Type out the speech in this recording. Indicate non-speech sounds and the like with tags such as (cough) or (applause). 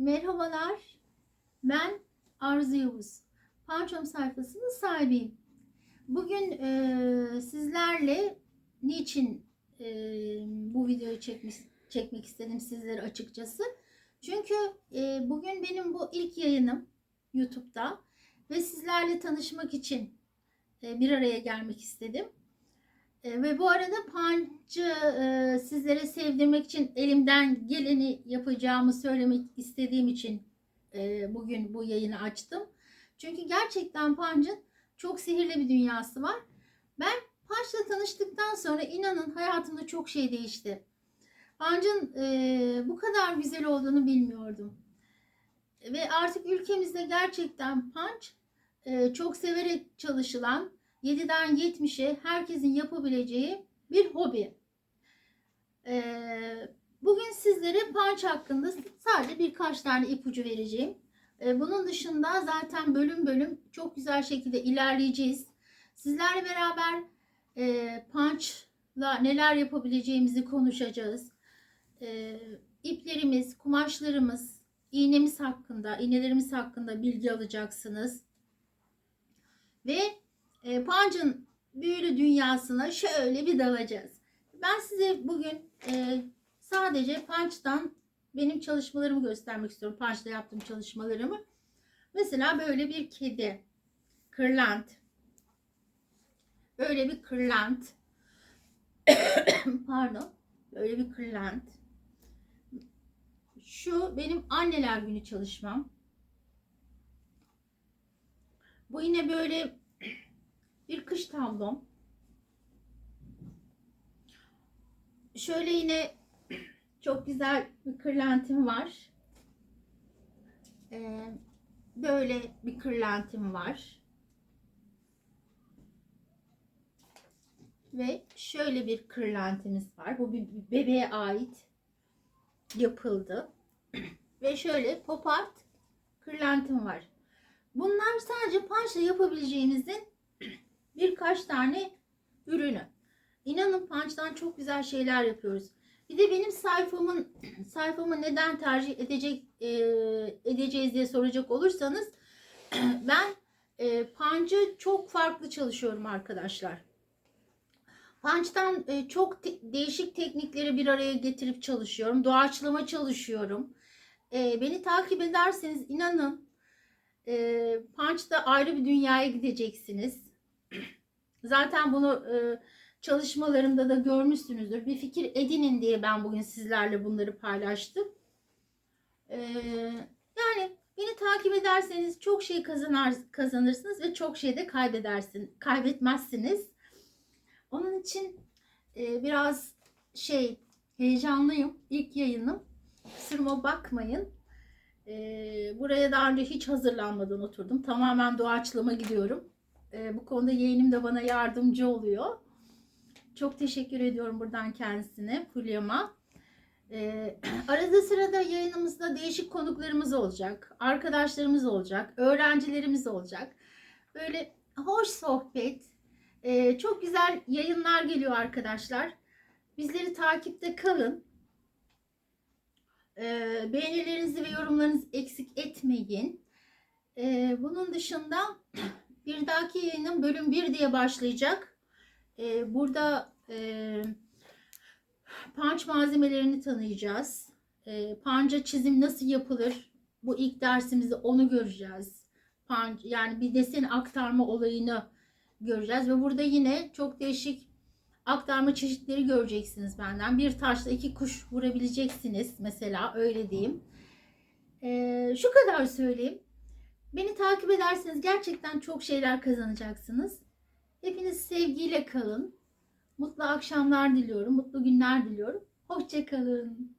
Merhabalar, ben Arzu Yavuz. Pançom sayfasının sahibiyim. Bugün e, sizlerle niçin e, bu videoyu çekmiş, çekmek istedim sizlere açıkçası. Çünkü e, bugün benim bu ilk yayınım YouTube'da ve sizlerle tanışmak için e, bir araya gelmek istedim. E, ve bu arada pancı e, sizlere sevdirmek için elimden geleni yapacağımı söylemek istediğim için e, bugün bu yayını açtım. Çünkü gerçekten pancın çok sihirli bir dünyası var. Ben pançla tanıştıktan sonra inanın hayatımda çok şey değişti. Pancın e, bu kadar güzel olduğunu bilmiyordum. Ve artık ülkemizde gerçekten panç çok severek çalışılan 7'den 70'e herkesin yapabileceği bir hobi. Ee, bugün sizlere punch hakkında sadece birkaç tane ipucu vereceğim. Ee, bunun dışında zaten bölüm bölüm çok güzel şekilde ilerleyeceğiz. Sizlerle beraber e, punchla neler yapabileceğimizi konuşacağız. Ee, iplerimiz, kumaşlarımız, iğnemiz hakkında, iğnelerimiz hakkında bilgi alacaksınız. Ve e, Punch'ın büyülü dünyasına şöyle bir dalacağız. Ben size bugün e, sadece Punch'tan benim çalışmalarımı göstermek istiyorum. Punch'ta yaptığım çalışmalarımı. Mesela böyle bir kedi. Kırlent. Böyle bir kırlent. (coughs) Pardon. Böyle bir kırlent. Şu benim anneler günü çalışmam. Bu yine böyle bir kış tablom. Şöyle yine çok güzel bir kırlentim var. Ee, böyle bir kırlentim var. Ve şöyle bir kırlentimiz var. Bu bir bebeğe ait yapıldı. (clears throat) Ve şöyle pop art kırlentim var. Bunlar sadece pançla yapabileceğimizin birkaç tane ürünü. İnanın Punch'tan çok güzel şeyler yapıyoruz. Bir de benim sayfamın (clears throat) sayfamı neden tercih edecek e, edeceğiz diye soracak olursanız (clears throat) ben e, Punch'ı çok farklı çalışıyorum arkadaşlar. Punch'tan e, çok te- değişik teknikleri bir araya getirip çalışıyorum. Doğaçlama çalışıyorum. E, beni takip ederseniz inanın e, Punch'ta ayrı bir dünyaya gideceksiniz. Zaten bunu e, çalışmalarımda da görmüşsünüzdür. Bir fikir edinin diye ben bugün sizlerle bunları paylaştım. E, yani beni takip ederseniz çok şey kazanar, kazanırsınız ve çok şey de kaybedersin, kaybetmezsiniz. Onun için e, biraz şey heyecanlıyım. İlk yayınım. Kusuruma bakmayın. E, buraya daha önce hiç hazırlanmadan oturdum. Tamamen doğaçlama gidiyorum. E, bu konuda yeğenim de bana yardımcı oluyor. Çok teşekkür ediyorum buradan kendisine, Fulya'ma. E, (clears throat) arada sırada yayınımızda değişik konuklarımız olacak. Arkadaşlarımız olacak. Öğrencilerimiz olacak. Böyle hoş sohbet. e, çok güzel yayınlar geliyor arkadaşlar. Bizleri takipte kalın. E, beğenilerinizi ve yorumlarınızı eksik etmeyin. E, bunun dışında (clears throat) bir dahaki yayınım bölüm 1 diye başlayacak. Ee, burada e, punch malzemelerini tanıyacağız. Ee, punch'a çizim nasıl yapılır? Bu ilk dersimizde onu göreceğiz. Punch, yani bir desen aktarma olayını göreceğiz. Ve burada yine çok değişik aktarma çeşitleri göreceksiniz benden. Bir taşla iki kuş vurabileceksiniz mesela öyle diyeyim. Ee, şu kadar söyleyeyim. Beni takip ederseniz gerçekten çok şeyler kazanacaksınız. Hepiniz sevgiyle kalın. Mutlu akşamlar diliyorum. Mutlu günler diliyorum. Hoşçakalın.